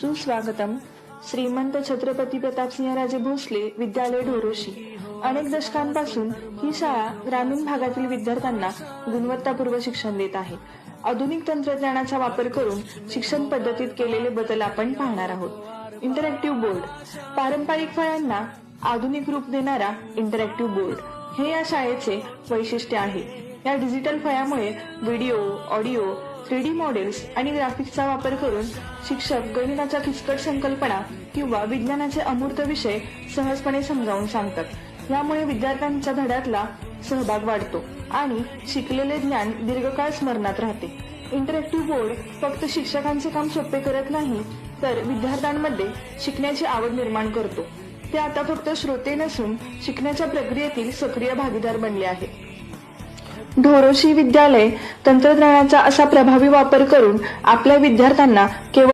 सुस्वागतम. श्रीमंत छत्रपती प्रतापसिंह राजे भोसले विद्यालय ढोरोशी. अनेक दशकांपासून ही शाळा ग्रामीण भागातील विद्यार्थ्यांना गुणवत्तापूर्व शिक्षण देत आहे. आधुनिक तंत्रज्ञानाचा वापर करून शिक्षण पद्धतीत केलेले बदल आपण पाहणार आहोत. Interactive board. पारंपरिक फळ्यांना आधुनिक रूप देणारा इंटरॅक्टिव्ह बोर्ड हे या शाळेचे वैशिष्ट्य आहे. या digital फळ्यामुळे video audio three D models आणि ग्राफिक्सचा वापर करून शिक्षक गणिताच्या किचकट संकल्पना किंवा विज्ञानाचे अमूर्त विषय सहजपणे समजावून सांगतात. यामुळे विद्यार्थ्यांच्या धड्यातला सहभाग वाढतो आणि शिकलेले ज्ञान दीर्घकाळ स्मरणात राहते. इंटरॅक्टिव्ह बोर्ड फक्त शिक्षकांचे काम सोपे करत नाही तर विद्यार्थ्यांमध्ये शिकण्याची आवड निर्माण करतो. ते आता फक्त श्रोते नसून शिकण्याच्या प्रक्रियेतील सक्रिय भागीदार बनले आहेत. ढोरोशी विद्यालय तंत्रज्ञानाचा असा प्रभावी वापर करून आपल्या विद्यार्थ्यांना केवळ